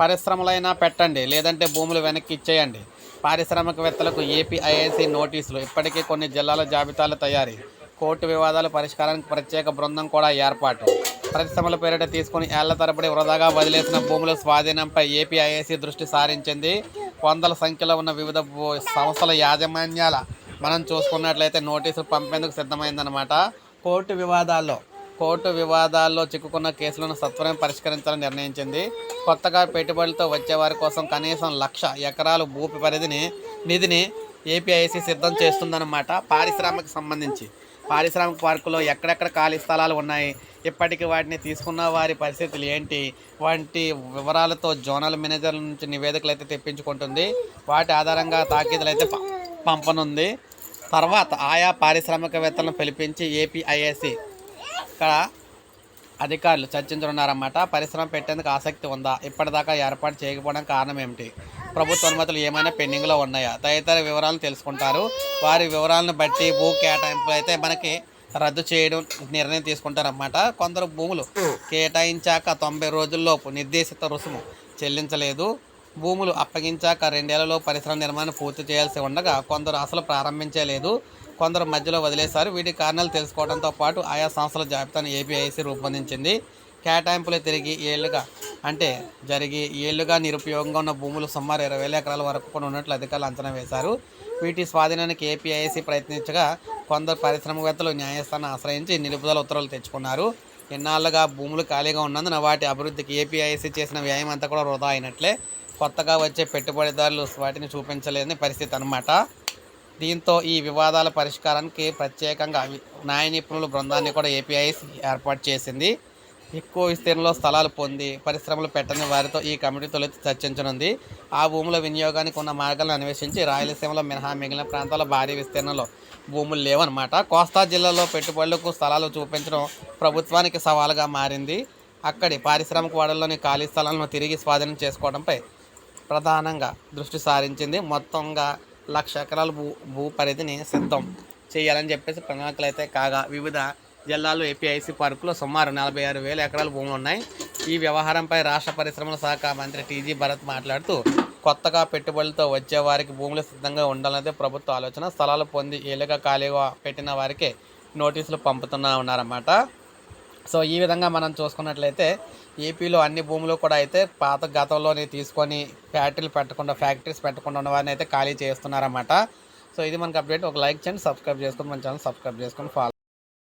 పరిశ్రమలైనా పెట్టండి లేదంటే భూములు వెనక్కి ఇచ్చేయండి. పారిశ్రామికవేత్తలకు ఏపీఐఐసి నోటీసులు. ఇప్పటికే కొన్ని జిల్లాల జాబితాలు తయారీ కోర్టు వివాదాల పరిష్కారానికి ప్రత్యేక బృందం కూడా ఏర్పాటు. పరిశ్రమల పేరిట తీసుకుని ఏళ్ళ తరబడి వృధాగా వదిలేసిన భూముల స్వాధీనంపై ఏపీఐఐసి దృష్టి సారించింది. వందల సంఖ్యలో ఉన్న వివిధ సంస్థల యాజమాన్యాల. మనం చూసుకున్నట్లయితే నోటీసులు పంపేందుకు సిద్ధమైందనమాట కోర్టు వివాదాల్లో కోర్టు వివాదాల్లో చిక్కుకున్న కేసులను సత్వరం పరిష్కరించాలని నిర్ణయించింది. కొత్తగా పెట్టుబడులతో వచ్చేవారి కోసం కనీసం లక్ష ఎకరాలు భూ పరిధిని నిధిని ఏపీఐసి సిద్ధం చేస్తుందన్నమాట. పారిశ్రామిక సంబంధించి. పారిశ్రామిక పార్కులో ఎక్కడెక్కడ ఖాళీ స్థలాలు ఉన్నాయి? ఇప్పటికి వాటిని తీసుకున్న వారి పరిస్థితులు ఏంటి? వంటి వివరాలతో జోనల్ మేనేజర్ల నుంచి నివేదికలు అయితే తెప్పించుకుంటుంది. వాటి ఆధారంగా తాకీదులు అయితే పంపనుంది. తర్వాత ఆయా పారిశ్రామికవేత్తలను పిలిపించి ఏపీఐఎస్సి ఇక్కడ అధికారులు చర్చించనున్నారన్నమాట. పరిశ్రమ పెట్టేందుకు ఆసక్తి ఉందా? ఇప్పటిదాకా ఏర్పాటు చేయకపోవడం కారణం ఏమిటి? ప్రభుత్వ అనుమతులు ఏమైనా పెండింగ్లో ఉన్నాయా? తదితర వివరాలను తెలుసుకుంటారు. వారి వివరాలను బట్టి భూ కేటాయింపులు అయితే మనకి రద్దు చేయడం నిర్ణయం తీసుకుంటారన్నమాట. కొందరు భూములు కేటాయించాక తొంభై రోజుల్లోపు నిర్దేశిత రుసుము చెల్లించలేదు. భూములు అప్పగించాక రెండేళ్ళలో పరిశ్రమ నిర్మాణం పూర్తి చేయాల్సి ఉండగా కొందరు అసలు ప్రారంభించలేదు. కొందరు మధ్యలో వదిలేశారు. వీటి కారణాలు తెలుసుకోవడంతో పాటు ఆయా సంస్థల జాబితాను ఏపీఐసి రూపొందించింది. కేటాయింపులు తిరిగి ఏళ్ళుగా అంటే జరిగి ఏళ్ళుగా నిరుపయోగంగా ఉన్న భూములు సుమారు ఇరవై వేల ఎకరాల వరకు కూడా ఉన్నట్లు అధికారులు అంచనా వేశారు. వీటి స్వాధీనానికి ఏపీఐసి ప్రయత్నించగా కొందరు పరిశ్రమవేత్తలు న్యాయస్థానం ఆశ్రయించి నిలుపుదల ఉత్తర్వులు తెచ్చుకున్నారు. ఇన్నాళ్ళుగా భూములు ఖాళీగా ఉన్నందున వాటి అభివృద్ధికి ఏపీఐసి చేసిన వ్యయం అంతా కూడా వృధా అయినట్లే. కొత్తగా వచ్చే పెట్టుబడిదారులు వాటిని చూపించలేని పరిస్థితి అన్నమాట. దీంతో ఈ వివాదాల పరిష్కారానికి ప్రత్యేకంగా న్యాయ నిపుణుల బృందాన్ని కూడా ఏపీఐసి ఏర్పాటు చేసింది. ఎక్కువ విస్తీర్ణంలో స్థలాలు పొంది పరిశ్రమలు పెట్టని వారితో ఈ కమిటీ తొలి చర్చించనుంది. ఆ భూముల వినియోగానికి ఉన్న మార్గాలను అన్వేషించి రాయలసీమలో మినహా మిగిలిన ప్రాంతాల భారీ విస్తీర్ణంలో భూములు లేవన్నమాట. కోస్తా జిల్లాలో పెట్టుబడులకు స్థలాలు చూపించడం ప్రభుత్వానికి సవాలుగా మారింది. అక్కడి పారిశ్రామిక వాడల్లోని ఖాళీ స్థలాలను తిరిగి స్వాధీనం చేసుకోవడంపై ప్రధానంగా దృష్టి సారించింది. మొత్తంగా లక్ష ఎకరాల భూ భూ పరిధిని సిద్ధం చేయాలని చెప్పేసి ప్రణాళికలు అయితే కాగా వివిధ జిల్లాలో ఏపీఐసి పార్కులో సుమారు నలభై ఆరు వేల ఎకరాల భూములు ఉన్నాయి. ఈ వ్యవహారంపై రాష్ట్ర పరిశ్రమల శాఖ మంత్రి టీజీ భరత్ మాట్లాడుతూ కొత్తగా పెట్టుబడులతో వచ్చే వారికి భూములు సిద్ధంగా ఉండాలనేది ప్రభుత్వ ఆలోచన. స్థలాలు పొంది ఏళ్ళుగా ఖాళీగా పెట్టిన వారికే నోటీసులు పంపుతున్నా ఉన్నారన్నమాట. సో ఈ విధంగా మనం చూసుకున్నట్లయితే ఏపీలో అన్ని భూములు కూడా అయితే పాత గతంలోనే తీసుకొని ఫ్యాక్టరీలు పెట్టకుండా ఫ్యాక్టరీస్ పెట్టకుండా ఉన్న వారిని అయితే ఖాళీ చేస్తున్నారన్నమాట. సో ఇది మనకు అప్డేట్. ఒక లైక్ చేయండి సబ్స్క్రైబ్ చేసుకొని మన ఛానల్ సబ్స్క్రైబ్ చేసుకొని ఫాలో